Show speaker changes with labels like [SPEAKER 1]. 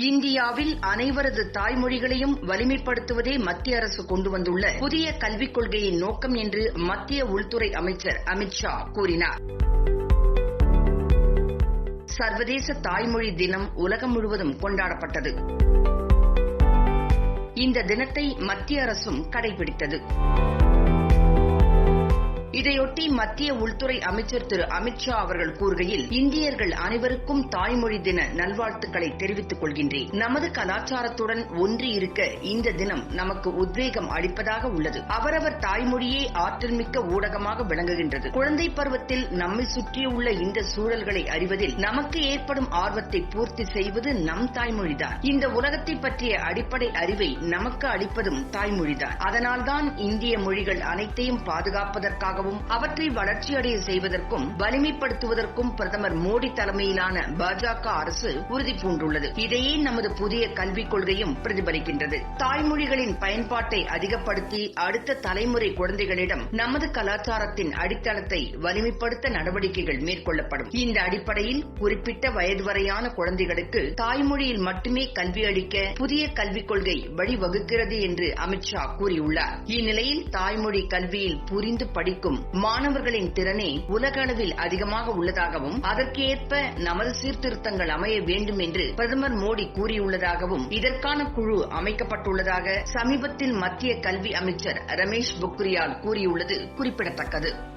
[SPEAKER 1] இந்தியாவில் அனைவரது தாய்மொழிகளையும் வலிமைப்படுத்துவதே மத்திய அரசு கொண்டு வந்துள்ள புதிய கல்விக் கொள்கையின் நோக்கம் என்று மத்திய உள்துறை அமைச்சர் அமித் ஷா கூறினார். சர்வதேச தாய்மொழி தினம் உலகம் முழுவதும் கொண்டாடப்பட்டது. இந்த தினத்தை மத்திய அரசும் கடைபிடித்தது. இதையொட்டி மத்திய உள்துறை அமைச்சர் திரு அமித்ஷா அவர்கள் கூறுகையில் இந்தியர்கள் அனைவருக்கும் தாய்மொழி தின நல்வாழ்த்துக்களை தெரிவித்துக் கொள்கின்றேன். நமது கலாச்சாரத்துடன் ஒன்றி இருக்க இந்த தினம் நமக்கு உத்வேகம் அளிப்பதாக உள்ளது. அவரவர் தாய்மொழியே ஆற்றல் மிக்க ஊடகமாக விளங்குகின்றது. குழந்தை பருவத்தில் நம்மை சுற்றியுள்ள இந்த சூழல்களை அறிவதில் நமக்கு ஏற்படும் ஆர்வத்தை பூர்த்தி செய்வது நம் தாய்மொழிதான். இந்த உலகத்தை பற்றிய அடிப்படை அறிவை நமக்கு அளிப்பதும் தாய்மொழிதான். அதனால்தான் இந்திய மொழிகள் அனைத்தையும் பாதுகாப்பதற்காகவும் செய்வதற்காகவும் அவற்றை வளர்ச்சியடைய செய்வதற்கும் வலிமைப்படுத்துவதற்கும் பிரதமர் மோடி தலைமையிலான பாஜக அரசு உறுதி பூண்டுள்ளது. இதையே நமது புதிய கல்விக் கொள்கையும் பிரதிபலிக்கின்றது. தாய்மொழிகளின் பயன்பாட்டை அதிகப்படுத்தி அடுத்த தலைமுறை குழந்தைகளிடம் நமது கலாச்சாரத்தின் அடித்தளத்தை வலிமைப்படுத்த நடவடிக்கைகள் மேற்கொள்ளப்படும். இந்த அடிப்படையில் குறிப்பிட்ட வயது வரையான குழந்தைகளுக்கு தாய்மொழியில் மட்டுமே கல்வி அளிக்க புதிய கல்விக் கொள்கை வழிவகுக்கிறது என்று அமித்ஷா கூறியுள்ளார். இந்நிலையில் தாய்மொழி கல்வியில் புரிந்து படிக்கும் மாணவர்களின் திறனே உலக அளவில் அதிகமாக உள்ளதாகவும் அதற்கேற்ப நமது சீர்திருத்தங்கள் அமைய வேண்டும் என்று பிரதமர் மோடி கூறியுள்ளதாகவும் இதற்கான குழு அமைக்கப்பட்டுள்ளதாக சமீபத்தில் மத்திய கல்வி அமைச்சர் ரமேஷ் பொக்ரியால் கூறியுள்ளது குறிப்பிடத்தக்கது.